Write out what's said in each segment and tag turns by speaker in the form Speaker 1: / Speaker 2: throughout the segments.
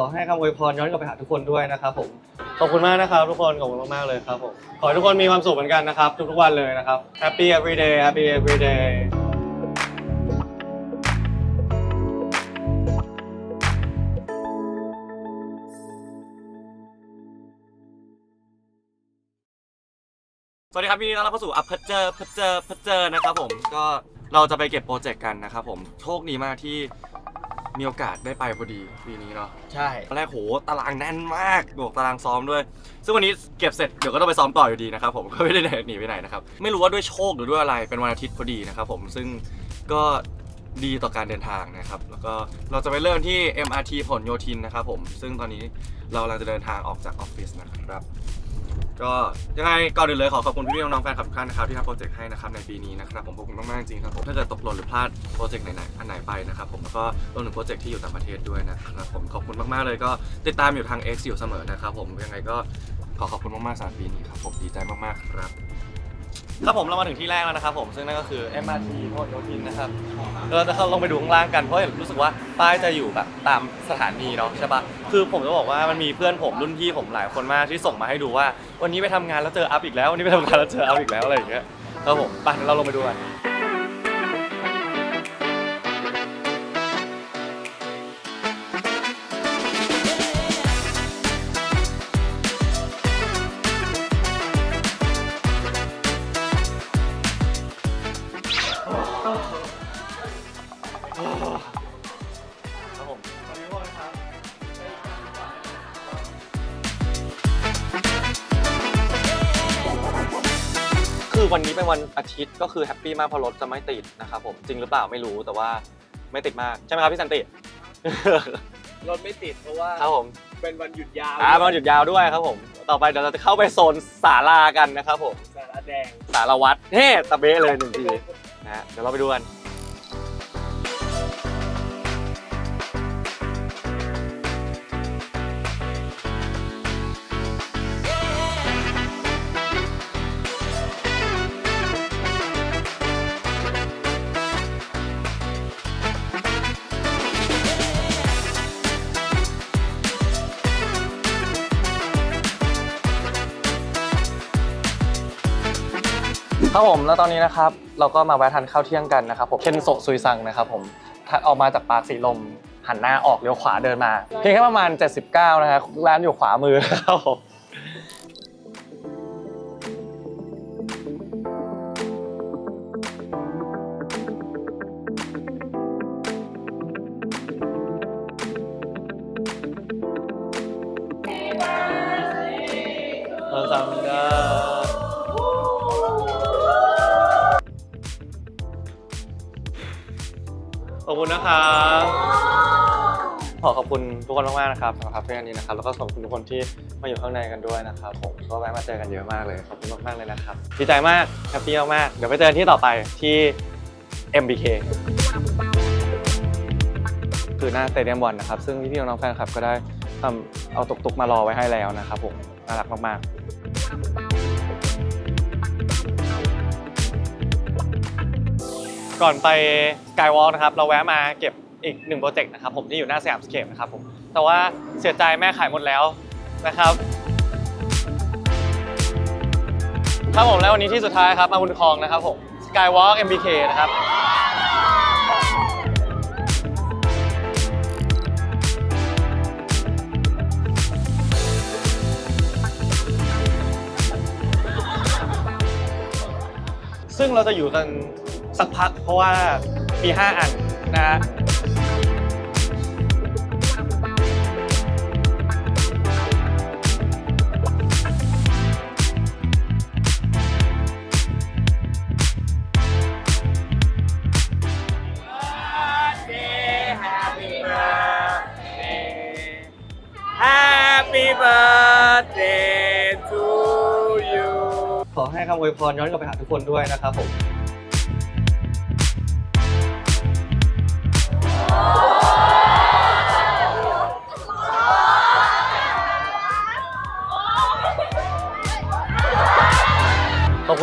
Speaker 1: อให้คำอวยพรย้อนกลับไปหาทุกคนด้วยนะครับผมขอบคุณมากนะครับทุกคนขอบคุณมากๆเลยครับผมขอให้ทุกคนมีความสุขเหมือนกันนะครับทุกๆวันเลยนะครับ Happy every day Happy every day
Speaker 2: สวัสดีครับยินดีต้อนรับเข้าสู่อัพเพเจอร์เพเจอร์เพเจอร์นะครับผมก็เราจะไปเก็บโปรเจกต์กันนะครับผมโชคดีมากที่ มีโอกาสได้ไปพอดีปีนี้เนาะ
Speaker 1: ใช่
Speaker 2: ตอนแรกโหตารางแน่นมากบวกตารางซ้อมด้วย ซึ่งวันนี้เก็บเสร็จเดี๋ยวก็ต้องไปซ้อมต่ออยู่ดีนะครับผมก็ไม่ได้หนีไปไหนนะครับไม่รู้ว่าด้วยโชคหรือด้วยอะไรเป็นวันอาทิตย์พอดีนะครับผมซึ่งก็ดีต่อการเดินทางนะครับ แล้วก็เราจะไปเริ่มที่ MRT ผลโยธินนะครับผม ซึ่งตอนนี้เรากำลังจะเดินทางออกจากออฟฟิศนะครับ ก็ยังไงก่อนอื่นเลยขอขอบคุณพี่ๆน้องๆแฟนคลับทุกท่านนะครับที่ทำโปรเจกต์ให้นะครับในปีนี้นะครับผมขอบคุณมากๆจริงๆครับผมถ้าเกิดตกหล่นหรือพลาดโปรเจกต์ไหนๆอันไหนไปนะครับผมแล้วก็รวมถึงโปรเจกต์ที่อยู่ต่างประเทศด้วยนะครับผมขอบคุณมากๆเลยก็ติดตามอยู่ทาง X อยู่เสมอนะครับผมยังไงก็ขอขอบคุณมากๆสำหรับปีนี้ครับผมดีใจมากๆครับ
Speaker 1: ครับผมเรามาถึงที่แรกแล้วนะครับผมซึ่งนั่นก็คือ MRT พหลโยธินนะครับเราจะเข้าลงไปดูข้างล่างกันเพราะรู้สึกว่าป้ายจะอยู่แบบตามสถานีเนาะใช่ปะคือผมจะบอกว่ามันมีเพื่อนผมรุ่นพี่ผมหลายคนมากที่ส่งมาให้ดูว่า วันนี้ไปทำงานแล้วเจออัพอีกแล้ววันนี้ไปทำงานแล้วเจออัพอีกแล้วอะไรอย่างเงี้ยครับผมไปเดี๋ยวเราลงไปดูกัน คือวันนี้เป็นวันอาทิตย์ก็คือแฮปปี้มากเพราะรถจะไม่ติดนะครับผมจริงหรือเปล่าไม่รู้แต่ว่าไม่ติดมาก ใช่ไหมครับพี่สันติ
Speaker 3: รถไม่ติดเพราะว่า
Speaker 1: ครับผม
Speaker 3: เป็นวันหยุดยาว
Speaker 1: อ่าวันหยุดยาวด้วยครับผม ต่อไปเดี๋ยวเราจะเข้าไปโซนศาลากันนะครับผม
Speaker 3: สาระแดง
Speaker 1: ศาลาวัดเฮ้ตะเบ้เลยหนึ่งทีนะฮะเดี๋ยวเราไปดูกัน ครับผมแล้วตอนนี้นะครับเราก็มาแวะทานข้าวเที่ยงกันนะครับผมเคนโซซุยซังนะครับผมออกมาจากปากสีลมหันหน้าออกเลี้ยวขวาเดินมา เพียงแค่ประมาณ 79 นะฮะร้านอยู่ขวามือครับผมเราจำได้ อบคุณนะครับขอขอบคุณทุกคนมากๆนะครับสำหรับคาเฟ่อันนี้นะครับแล้วก็ขอบคุณทุกคนที่มาอยู่ข้างในกันด้วยนะครับผมก็แวะมาเจอกันเยอะมากเลยขอบคุณมากๆเลยนะครับดีใจมากแฮปปี้มากๆเดี๋ยวไปเจอกันที่ต่อไปที่ MBK คือหน้าสเตเดียมบอลนะครับซึ่งพี่ๆน้องๆแฟนคลับก็ได้ทำเอาตุกๆมารอไว้ให้แล้วนะครับผมน่ารักมากๆ ก่อนไปสกายวอล์กนะครับเราแวะมาเก็บอีกหนึ่งโปรเจกต์นะครับผมที่อยู่หน้าสยามสเคปนะครับผมแต่ว่าเสียใจแม่ขายหมดแล้วนะครับครับผมแล้ววันนี้ที่สุดท้ายครับมาบุญคลองนะครับผม Skywalk MBK นะครับซึ่งเราจะอยู่กัน สักพัก เพราะว่ามี 5 อันนะฮะ
Speaker 2: Happy birthday to you
Speaker 1: ขอให้คำอวยพรย้อนกลับไปหาทุกคนด้วยนะครับผม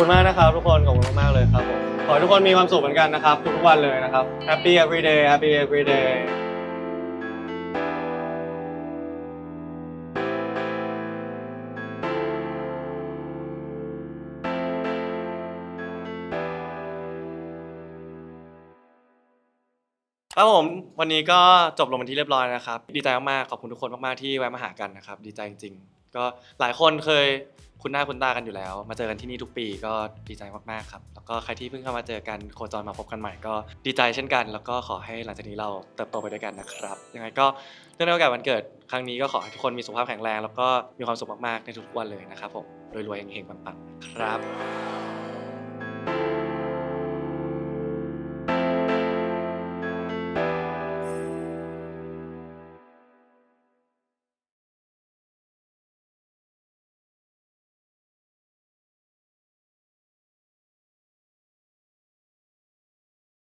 Speaker 1: คุณมากนะครับทุกคนขอบคุณมากๆเลยครับผมขอให้ทุกคนมีความสุขเหมือนกันนะครับ ทุกๆวันเลยนะครับ Happy every day Happy every day ครับผมวันนี้ก็จบลงเป็นที่เรียบร้อยนะครับ ดีใจมากๆขอบคุณทุกคนมากๆที่แวะมาหากันนะครับ ดีใจจริงๆ ก็หลายคนเคยคุ้นหน้าคุ้นตากันอยู่แล้ว มาเจอกันที่นี่ทุกปีก็ดีใจมากๆครับ แล้วก็ใครที่เพิ่งเข้ามาเจอกันโคจรมาพบกันใหม่ก็ดีใจเช่นกัน แล้วก็ขอให้หลังจากนี้เราเติบโตไปด้วยกันนะครับ ยังไงก็เนื่องในโอกาสวันเกิดครั้งนี้ก็ขอให้ทุกคนมีสุขภาพแข็งแรง แล้วก็มีความสุขมากๆในทุกๆวันเลยนะครับผมรวยๆเฮงๆปังๆครับ